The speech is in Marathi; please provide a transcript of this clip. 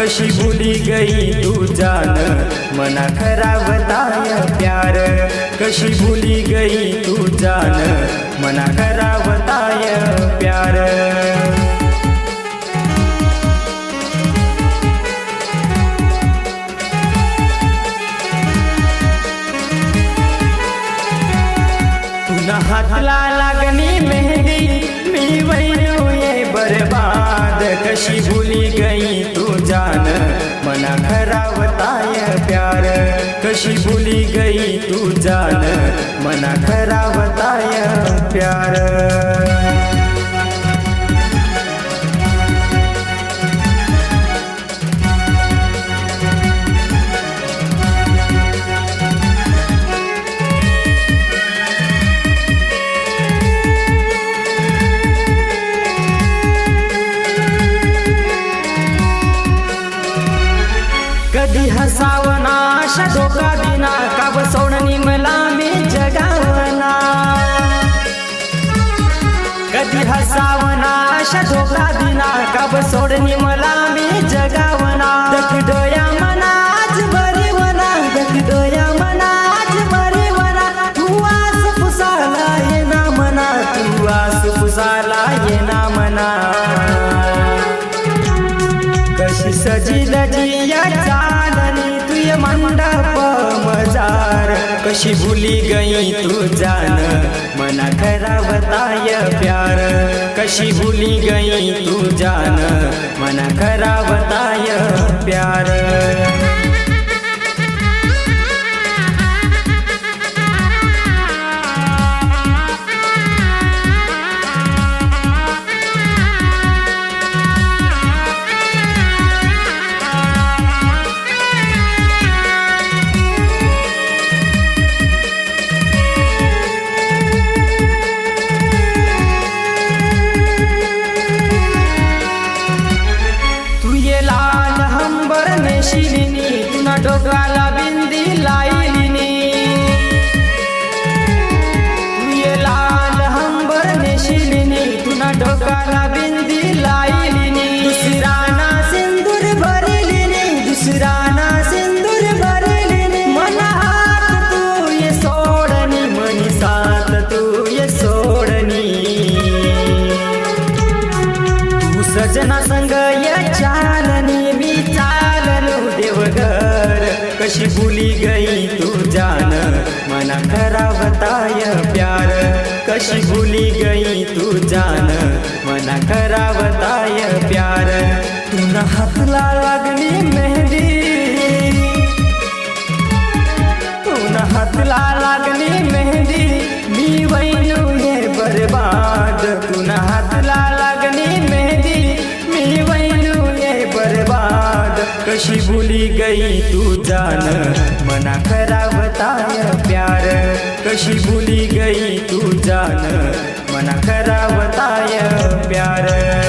कशी भुली गई तू जान? मना खरावताय प्यार. कशी भुली गई तू जान? मना खरावताय प्यार. तुला हातला लागणी मेहंदी मी वैरू ये बरबा याद कशी भुली गई तू जान? मना खरावताय प्यार। कशी भुली गई तू जान? मना खरावताय प्यार। सावना हसावना धोका दिना का बसवणी मला मी जगावना. कधी हसावना अशा धोका दिना का बसवणी मला मी जगावना. दख डोया मना आज बरी वना दख डोया मना बरी वना तू आस पुसाला ये ना मना तू आस पुसाला ये ना मना. कशी सजी दजिया चालनी कशी भुली गई तू जान? मना खरावताय प्यार। कशी भुली गई तू जान? मना खरावताय प्यार। तुना बिंदी लाईलिनी तू लाल हंबर नेशिलिनी तुना डोकाला बिंदी लाईलिनी दुसरा ना सिंदूर भरलिनी दुसरा ना सिंदूर भरलिनी. मना हात तू ये सोडनी मनी सात तू ये सोडनी. तू सजना संग या चालनी कशी भुली गई तू जान. मना करावताय प्यार. कशी भुली गई तू जान. मना करावताय प्यार. तुला हातला लागली मेहंदी. तुला हातला लागली मेहंदी. मी वैनू हे बरबाद. तुला हातला कशी भुली गई तू जान? मना करावताय प्यार। कशी भुली गई तू जान? मना खरावताय प्यार।